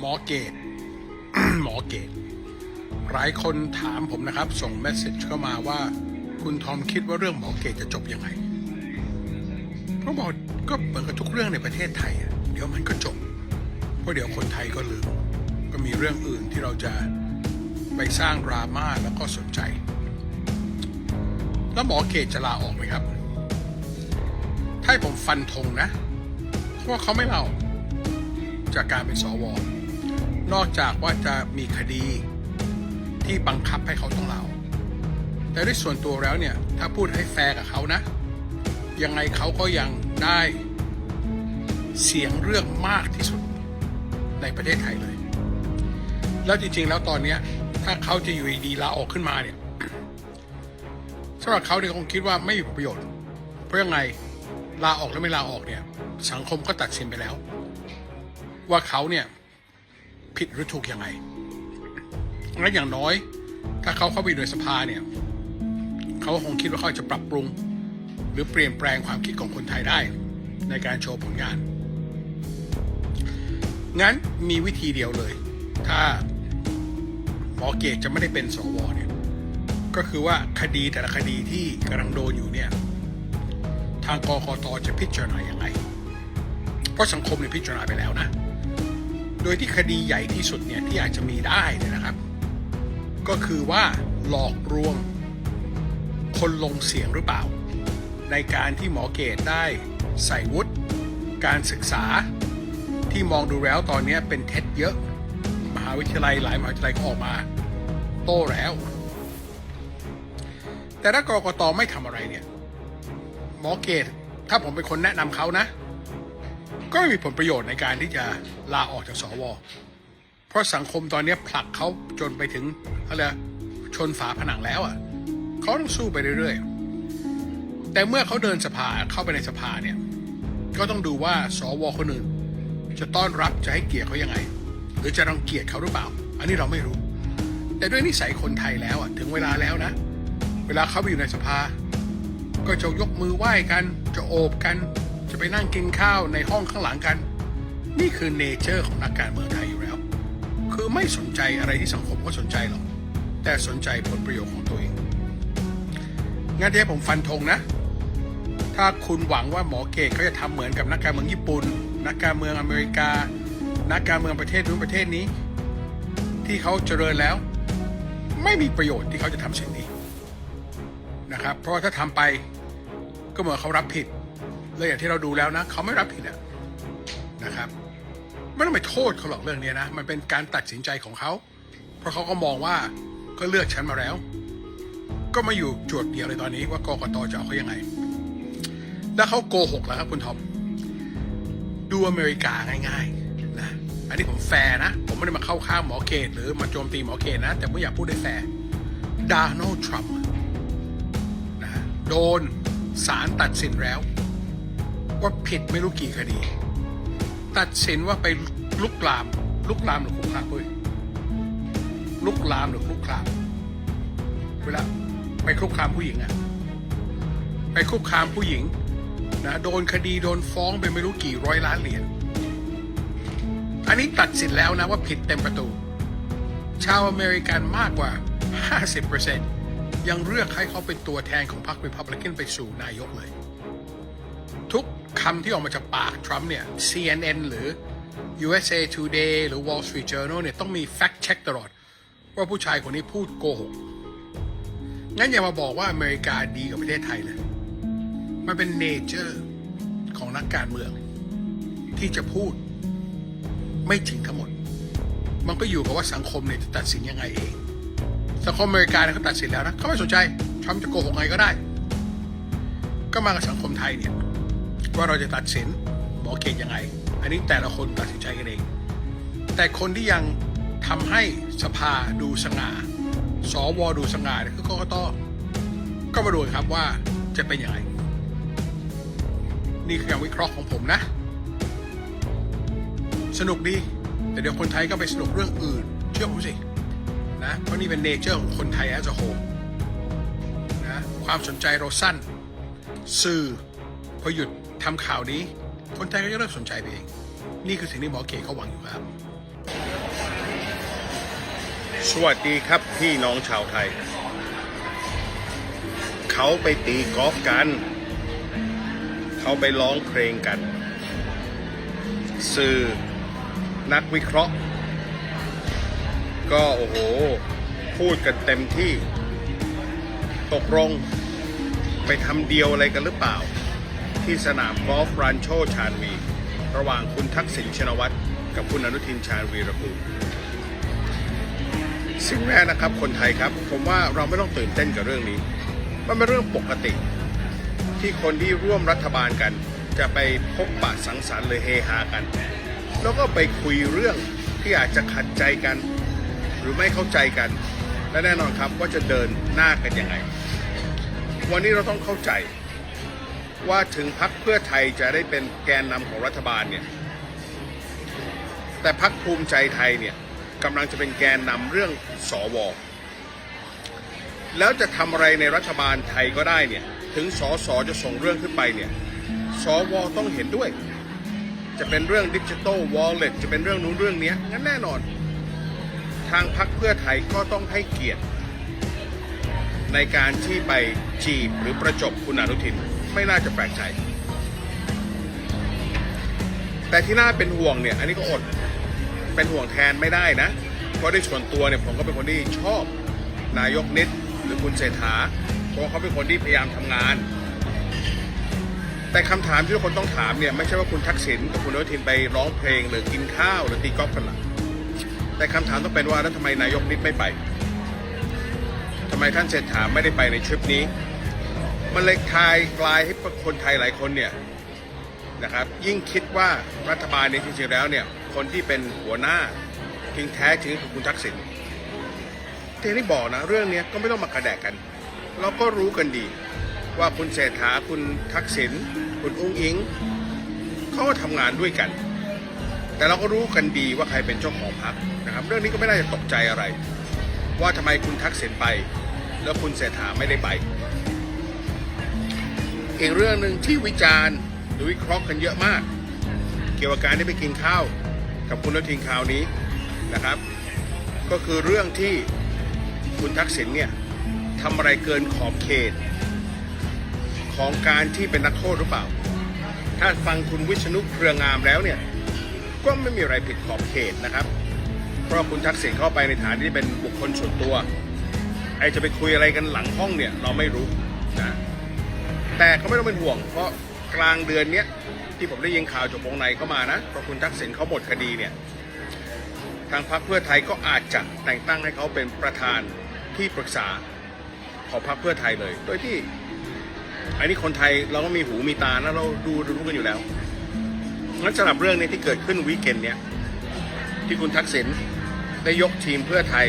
หมอเกตหมอเกตหลายคนถามผมนะครับ ส่งเมสเซจเข้ามาว่า คุณทอมคิดว่าเรื่องหมอเกตจะจบยังไงเขาบอกก็เหมือนกับทุกเรื่องในประเทศไทยอะเดี๋ยวมันก็จบเพราะเดี๋ยวคนไทยก็ลืมก็มีเรื่องอื่นที่เราจะไปสร้างดราม่าแล้วก็สนใจ แล้วหมอเกตจะลาออกไหมครับ ถ้าผมฟันธงนะว่าเขาไม่เล่าจากการเป็นสว นอกจากว่าจะมีคดีที่บังคับให้เขาต้องลาออกแต่ด้วยส่วนตัวแล้วเนี่ย ถ้าพูดให้แฟร์กับเขานะ ยังไงเขาก็ยังได้เสียงเรื่องมากที่สุดในประเทศไทยเลย แล้วจริงๆแล้วตอนนี้ถ้าเขาจะอยู่ดีลาออกขึ้นมาเนี่ยสำหรับเขาเนี่ยคงคิดว่าไม่มีประโยชน์ เพราะยังไงลาออกแล้วไม่ลาออกเนี่ย สังคมก็ตัดสินไปแล้ว ว่าเขาเนี่ย ผิดหรือถูกยังไงงั้นอย่างน้อย ถ้าเขาเข้าไปอยู่ในสภาเนี่ย เขาคงคิดว่าเขาจะปรับปรุง หรือเปลี่ยนแปลงความคิดของคนไทยได้ ในการโชว์ผลงาน งั้นมีวิธีเดียวเลย ถ้าหมอเกตจะไม่ได้เป็นสวเนี่ยก็คือว่าคดีแต่ละคดีที่กำลังโดนอยู่เนี่ย ทางกกตจะพิจารณาอย่างไรเพราะสังคมเนี่ยพิจารณาไปแล้วนะ โดยที่คดีใหญ่ที่สุดเนี่ยที่อาจจะมีได้เนี่ยนะครับ ก็คือว่าหลอกลวง คนลงเสียงหรือเปล่า ในการที่หมอเกตได้ใส่วุฒิการศึกษาที่มองดูแล้วตอนนี้เป็นเท็จเยอะ มหาวิทยาลัยหลายมหาวิทยาลัยก็ออกมา โต้แล้ว แต่ถ้ากรกตไม่ทำอะไรเนี่ย หมอเกตถ้าผมเป็นคนแนะนำเขานะ ก็ไม่มีผลประโยชน์ในการที่จะลาออกจากสว เพราะสังคมตอนนี้ผลักเขาจนไปถึงอะไรชนฝาผนังแล้วอะเขาต้องสู้ไปเรื่อยๆ แต่เมื่อเขาเดินสภาเข้าไปในสภาเนี่ย ก็ต้องดูว่าสวคนอื่น จะต้อนรับจะให้เกียรติเขายังไง หรือจะรังเกียจเขาหรือเปล่า อันนี้เราไม่รู้ แต่ด้วยนิสัยคนไทยแล้วอะถึงเวลาแล้วนะ เวลาเขาไปอยู่ในสภา ก็จะยกมือไหว้กันจะโอบกัน จะไปนั่งกินข้าวในห้องข้างหลังกัน นี่คือเนเจอร์ของนักการเมืองไทยอยู่แล้ว คือไม่สนใจอะไรที่สังคมก็สนใจหรอก แต่สนใจผลประโยชน์ของตัวเอง งั้นที่ผมฟันธงนะ ถ้าคุณหวังว่าหมอเกตเขาจะทำเหมือนกับนักการเมืองญี่ปุ่น นักการเมืองอเมริกา นักการเมืองประเทศนู้นประเทศนี้ ที่เขาเจริญแล้ว ไม่มีประโยชน์ที่เขาจะทำสิ่งนี้นะครับ เพราะถ้าทำไปก็เหมือนเขารับผิด เลยอย่างที่เราดูแล้วนะเขาไม่รับผิดอะนะครับไม่ต้องไปโทษเขาหรอกเรื่องนี้นะ มันเป็นการตัดสินใจของเขา เพราะเขาก็มองว่าก็เลือกฉันมาแล้ว ก็มาอยู่จุดเดียวเลยตอนนี้ว่ากกตจะเอาเขายังไง แล้วเขาโกหกแล้วครับคุณทอมดูอเมริกาง่ายๆนะอันนี้ผมแฟร์นะ ผมไม่ได้มาเข้าข้างหมอเกตหรือมาโจมตีหมอเกตนะ แต่ผมอยากพูดได้แฟร์ดาโนทรัมป์นะโดนศาลตัดสินแล้ว ว่าผิดไม่รู้กี่คดี ตัดสินว่าไปลุกลาม ลุกลามหรือคุกคามเว้ยลุกลามหรือคุกคาม เวลาไปคุกคามผู้หญิงอะไปคุกคามผู้หญิงนะโดนคดีโดนฟ้องไปไม่รู้กี่ร้อยล้านเหรียญอันนี้ตัดสินแล้วนะว่าผิดเต็มประตู ชาวอเมริกันมากกว่า 50%ยังเลือกให้เขาเป็นตัวแทนของพรรค Republican ไปสู่นายกเลย คำที่ออกมาจากปากทรัมป์เนี่ย CNN หรือ USA Today หรือ Wall Street Journal เนี่ยต้องมี fact check ตลอด ว่าผู้ชายคนนี้พูดโกหก งั้นอย่ามาบอกว่าอเมริกาดีกว่าประเทศไทยเลย มันเป็นเนเจอร์ของนักการเมือง ที่จะพูดไม่จริงทั้งหมด มันก็อยู่กับว่าสังคมเนี่ยจะตัดสินยังไงเอง สังคมอเมริกาเนี่ยเขาตัดสินแล้วนะเขาไม่สนใจทรัมป์จะโกหกไงก็ได้ ก็มากับสังคมไทยเนี่ย ว่าเราจะตัดสินหมอเกตยังไง อันนี้แต่ละคนตัดสินใจกันเอง แต่คนที่ยังทำให้สภาดูสง่า สวดูสง่าเนี่ยคือกกตก็มาดูครับว่าจะเป็นยังไง นี่คือการวิเคราะห์ของผมนะ สนุกดี แต่เดี๋ยวคนไทยก็ไปสนุกเรื่องอื่น เชื่อผมสิ นะ เพราะนี่เป็นเนเจอร์ของคนไทยแอสโฮนะ ความสนใจเราสั้น สื่อ อหยุดทำข่าวนี้ คนไทยก็จะเลิกสนใจไปเอง นี่คือสิ่งที่หมอเก๋เขาหวังอยู่ครับ สวัสดีครับพี่น้องชาวไทย เขาไปตีกอล์ฟกัน เขาไปร้องเพลงกัน สื่อนักวิเคราะห์ ก็โอ้โห พูดกันเต็มที่ ตกลงไปทำเดียวอะไรกันหรือเปล่า ที่สนามกอล์ฟรันโชชาญวี ระหว่างคุณทักษิณชินวัตร กับคุณอนุทินชาญวีรกูลสิ่งแรกนะครับคนไทยครับ ผมว่าเราไม่ต้องตื่นเต้นกับเรื่องนี้ มันเป็นเรื่องปกติ ที่คนที่ร่วมรัฐบาลกัน จะไปพบปะสังสรรค์หรือเฮฮากัน แล้วก็ไปคุยเรื่องที่อาจจะขัดใจกัน หรือไม่เข้าใจกัน และแน่นอนครับว่าจะเดินหน้ากันยังไง วันนี้เราต้องเข้าใจ ว่าถึงพักเพื่อไทยจะได้เป็นแกนนำของรัฐบาลเนี่ย แต่พักภูมิใจไทยเนี่ยกำลังจะเป็นแกนนำเรื่องสอวอแล้วจะทำอะไรในรัฐบาลไทยก็ได้เนี่ย ถึงสอสอจะส่งเรื่องขึ้นไปเนี่ยสวต้องเห็นด้วย จะเป็นเรื่องดิจิ t a ลวอลเล็ตจะเป็นเรื่องนู้นเรื่องนี้งั้นแน่นอน ทางพักเพื่อไทยก็ต้องให้เกียรติ ในการที่ไปจีบหรือประจบคุณอนุทิน ไม่น่าจะแปลกใจ แต่ที่น่าเป็นห่วงเนี่ย อันนี้ก็อด เป็นห่วงแทนไม่ได้นะ เพราะในส่วนตัวเนี่ยผมก็เป็นคนที่ชอบนายกนิดหรือคุณเศรษฐา เพราะเขาเป็นคนที่พยายามทำงาน แต่คำถามที่ทุกคนต้องถามเนี่ย ไม่ใช่ว่าคุณทักษิณกับคุณอนุทินไปร้องเพลง หรือกินข้าวหรือตีกอล์ฟกันหรอกแต่คำถามต้องเป็นว่าแล้วทำไมนายกนิดไม่ไปทำไมท่านเศรษฐาไม่ได้ไปในทริปนี้ มันเลยคลายกลายให้คนไทยหลายคนเนี่ยนะครับยิ่งคิดว่ารัฐบาลเนี่ยจริงๆแล้วเนี่ยคนที่เป็นหัวหน้าจริงแท้จริงคือคุณทักษิณเทนี่บอกนะเรื่องนี้ก็ไม่ต้องมากระแดกกัน เราก็รู้กันดี ว่าคุณเศรษฐาคุณทักษิณคุณอุ้งอิงเขาก็ทำงานด้วยกัน แต่เราก็รู้กันดีว่าใครเป็นเจ้าของพรรคนะครับ เรื่องนี้ก็ไม่น่าจะตกใจอะไร ว่าทำไมคุณทักษิณไป แล้วคุณเศรษฐาไม่ได้ไป อีกเรื่องหนึ่งที่วิจารณ์หรือวิเคราะห์กันเยอะมาก เกี่ยวกับการที่ไปกินข้าว กับคุณนทินคราวนี้นะครับ ก็คือเรื่องที่คุณทักษิณเนี่ยทำอะไรเกินขอบเขต ของการที่เป็นนักโทษหรือเปล่า ถ้าฟังคุณวิษณุเครืองามแล้วเนี่ยก็ไม่มีอะไรผิดขอบเขตนะครับ เพราะคุณทักษิณเข้าไปในฐานที่เป็นบุคคลส่วนตัวไอจะไปคุยอะไรกันหลังห้องเนี่ยเราไม่รู้นะ แต่เขาไม่ต้องเป็นห่วง เพราะกลางเดือนเนี้ยที่ผมได้ยินข่าวจากวงในเข้ามานะเพราะคุณทักษิณเขาหมดคดีเนี่ยทางพรรคเพื่อไทยก็อาจจะแต่งตั้งให้เขาเป็นประธานที่ปรึกษาของพรรคเพื่อไทยเลย โดยที่อันนี้คนไทยเราก็มีหูมีตาแล้วเราดูรู้กันอยู่แล้วงั้นสำหรับเรื่องนี้ที่เกิดขึ้นวีคเอนเนี้ยที่คุณทักษิณได้ยกทีมเพื่อไทย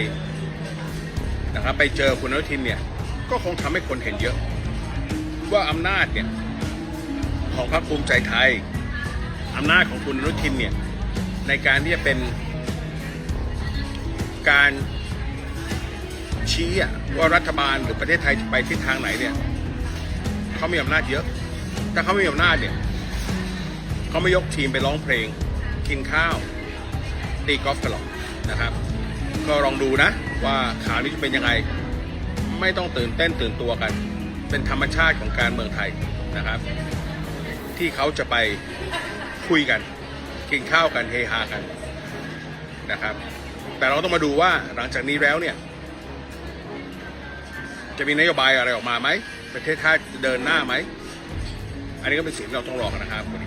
นะครับไปเจอคุณอนุทินเนี่ยก็คงทำให้คนเห็นเยอะ ว่าอำนาจเนี่ยของพรรคภูมิใจไทยอำนาจของคุณอนุทินเนี่ยในการที่จะเป็นการชี้ว่ารัฐบาลหรือประเทศไทยจะไปทิศทางไหนเนี่ยเขามีอำนาจเยอะ ถ้าเขาไม่มีอำนาจเนี่ยเขาไม่ยกทีมไปร้องเพลง กินข้าวตีกอล์ฟกันหรอกนะครับ ก็ลองดูนะว่าข่าวนี้จะเป็นยังไง ไม่ต้องตื่นเต้นตื่นตัวกัน เป็นธรรมชาติของการเมืองไทยนะครับ ที่เขาจะไปคุยกันกินข้าวกันเฮฮากันนะครับ แต่เราต้องมาดูว่าหลังจากนี้แล้วเนี่ย จะมีนโยบายอะไรออกมาไหมประเทศชาติเดินหน้าไหม อันนี้ก็เป็นสิ่งที่เราต้องรอกันนะครับวัสดีครับ